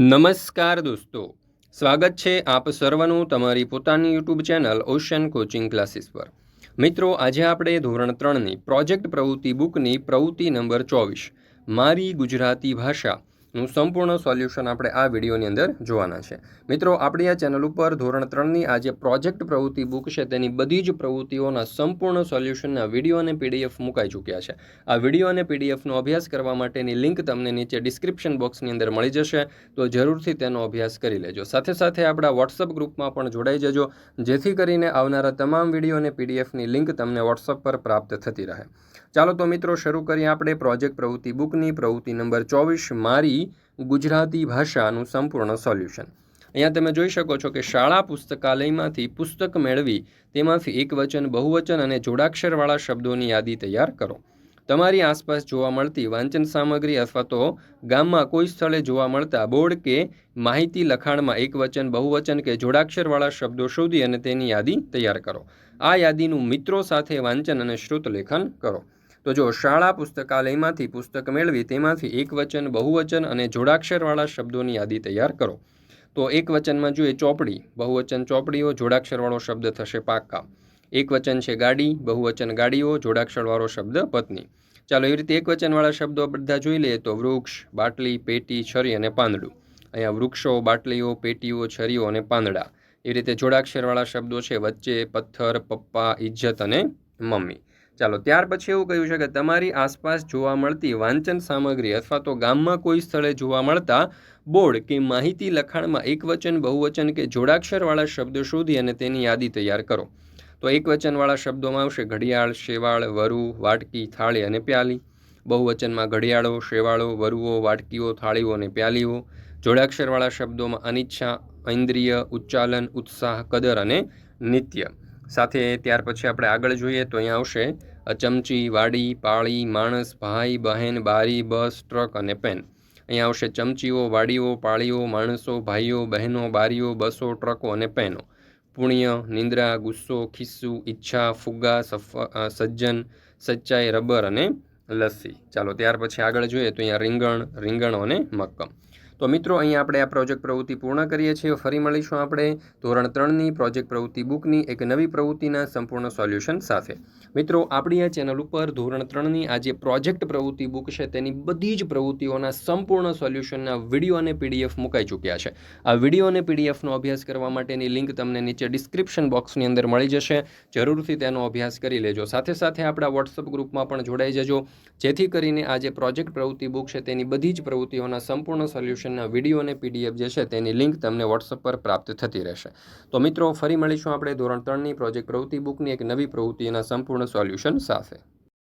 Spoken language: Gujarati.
નમસ્કાર દોસ્તો. સ્વાગત છે આપ સર્વનું તમારી પોતાની YouTube channel ocean coaching classes પર. મિત્રો, આજે આપણે ધોરણ ત્રણની પ્રોજેક્ટ પ્રવૃત્તિ બુકની પ્રવૃત્તિ નંબર ચોવીસ, મારી ગુજરાતી ભાષાનું સંપૂર્ણ સોલ્યુશન આપણે આ વિડીયોની અંદર જોવાના છે. મિત્રો, આપણી આ ચેનલ ઉપર ધોરણ ત્રણની આ જે પ્રોજેક્ટ પ્રવૃત્તિ બુક છે, તેની બધી જ પ્રવૃત્તિઓના સંપૂર્ણ સોલ્યુશનના વીડિયો અને પીડીએફ મુકાઈ ચૂક્યા છે. આ વીડિયો અને પીડીએફનો અભ્યાસ કરવા માટેની લિંક તમને નીચે ડિસ્ક્રિપ્શન બોક્સની અંદર મળી જશે, તો જરૂરથી તેનો અભ્યાસ કરી લેજો. સાથે સાથે આપણા વોટ્સઅપ ગ્રુપમાં પણ જોડાઈ જજો, જેથી કરીને આવનારા તમામ વીડિયો અને પીડીએફની લિંક તમને વોટ્સઅપ પર પ્રાપ્ત થતી રહે. ચાલો તો મિત્રો, શરૂ કરીએ આપણે પ્રોજેક્ટ પ્રવૃત્તિ બુકની. પ્રવૃત્તિ નંબર ચોવીસ, મારી ગુજરાતી ભાષાનું સંપૂર્ણ સોલ્યુશન અહીંયા તમે જોઈ શકો છો કે શાળા પુસ્તકાલયમાંથી પુસ્તક મેળવી તેમાંથી એક વચન, બહુવચન અને જોડાક્ષરવાળા શબ્દોની યાદી તૈયાર કરો. તમારી આસપાસ જોવા મળતી વાંચન સામગ્રી અથવા તો ગામમાં કોઈ સ્થળે જોવા મળતા બોર્ડ કે માહિતી લખાણમાં એક વચન, બહુવચન કે જોડાક્ષરવાળા શબ્દો શોધી અને તેની યાદી તૈયાર કરો. આ યાદીનું મિત્રો સાથે વાંચન અને શ્રુત લેખન કરો. તો જો શાળા પુસ્તકાલયમાંથી પુસ્તક મેળવી તેમાંથી એકવચન બહુવચન અને જોડાક્ષરવાળા શબ્દોની યાદી તૈયાર કરો. તો એક વચનમાં જોઈએ ચોપડી, બહુવચન ચોપડીઓ, જોડાક્ષરવાળો શબ્દ થશે પાક્કા. એક વચન છે ગાડી, બહુવચન ગાડીઓ, જોડાક્ષરવાળો શબ્દ પત્ની. ચાલો એવી રીતે એક વચનવાળા શબ્દો બધા જોઈ લઈએ તો વૃક્ષ, બાટલી, પેટી, છરી અને પાંદડું. અહીંયા વૃક્ષો, બાટલીઓ, પેટીઓ, છરીઓ અને પાંદડા. એ રીતે જોડાક્ષરવાળા શબ્દો છે વચ્ચે, પથ્થર, પપ્પા ઇજ્જત અને મમ્મી. ચાલો, ત્યાર પછી એવું કહ્યું છે કે તમારી આસપાસ જોવા મળતી વાંચન સામગ્રી અથવા તો ગામમાં કોઈ સ્થળે જોવા મળતા બોર્ડ કે માહિતી લખાણમાં એકવચન, બહુવચન કે જોડાક્ષરવાળા શબ્દો શોધી અને તેની યાદી તૈયાર કરો. તો એકવચનવાળા શબ્દોમાં આવશે ઘડિયાળ, શેવાળ, વરુ, વાટકી, થાળી અને પ્યાલી. બહુવચનમાં ઘડિયાળો, શેવાળો, વરુઓ, વાટકીઓ, થાળીઓ અને પ્યાલીઓ. જોડાક્ષરવાળા શબ્દોમાં અનિચ્છા, ઐન્દ્રિય, ઉચ્ચાલન, ઉત્સાહ, કદર અને નિત્ય. સાથે ત્યાર પછી આપણે આગળ જોઈએ તો અહીંયા આવશે. ચમચી, વાડી, પાળી, માણસ, ભાઈ, બહેન, બારી, બસ, ટ્રક અને પેન. અહીંયા આવશે ચમચીઓ, વાડીઓ, પાળીઓ, માણસો, ભાઈઓ, બહેનો, બારીઓ, બસો, ટ્રકો અને પેનો. પુણ્ય, નિંદ્રા, ગુસ્સો, ખિસ્સુ, ઈચ્છા, ફુગ્ગા, સફા સજ્જન, સચ્ચાઈ, રબર અને લસ્સી. ચાલો ત્યાર પછી આગળ જોઈએ તો અહીંયા રીંગણ, રીંગણો અને મક્કમ. તો મિત્રો, અહીંયા આપણે આ પ્રોજેક્ટ પ્રવૃત્તિ પૂર્ણ કરીએ છીએ. ફરી મળીશું આપણે ધોરણ ત્રણની પ્રોજેક્ટ પ્રવૃત્તિ બુકની એક નવી પ્રવૃત્તિના સંપૂર્ણ સોલ્યુશન સાથે. મિત્રો, આપણી આ ચેનલ ઉપર ધોરણ ત્રણની આ જે પ્રોજેક્ટ પ્રવૃત્તિ બુક છે, તેની બધી જ પ્રવૃત્તિઓના સંપૂર્ણ સોલ્યુશનના વીડિયો અને પીડીએફ મુકાઈ ચૂક્યા છે. આ વીડિયો અને પીડીએફનો અભ્યાસ કરવા માટેની લિંક તમને નીચે ડિસ્ક્રિપ્શન બોક્સની અંદર મળી જશે. જરૂરથી તેનો અભ્યાસ કરી લેજો. સાથે સાથે આપણા વોટ્સઅપ ગ્રુપમાં પણ જોડાઈ જજો. જેથી કરીને આ જે પ્રોજેક્ટ પ્રવૃત્તિ બુક છે, તેની બધી જ પ્રવૃત્તિઓના સંપૂર્ણ સોલ્યુશન સોલ્યુશનના વીડિયો અને પીડીએફ જે છે, તેની લિંક તમને વોટ્સઅપ પર પ્રાપ્ત થતી રહેશે. તો મિત્રો, ફરી મળીશું આપણે ધોરણ ત્રણની પ્રોજેક્ટ પ્રવૃત્તિ બુકની એક નવી પ્રવૃત્તિના સંપૂર્ણ સોલ્યુશન સાથે.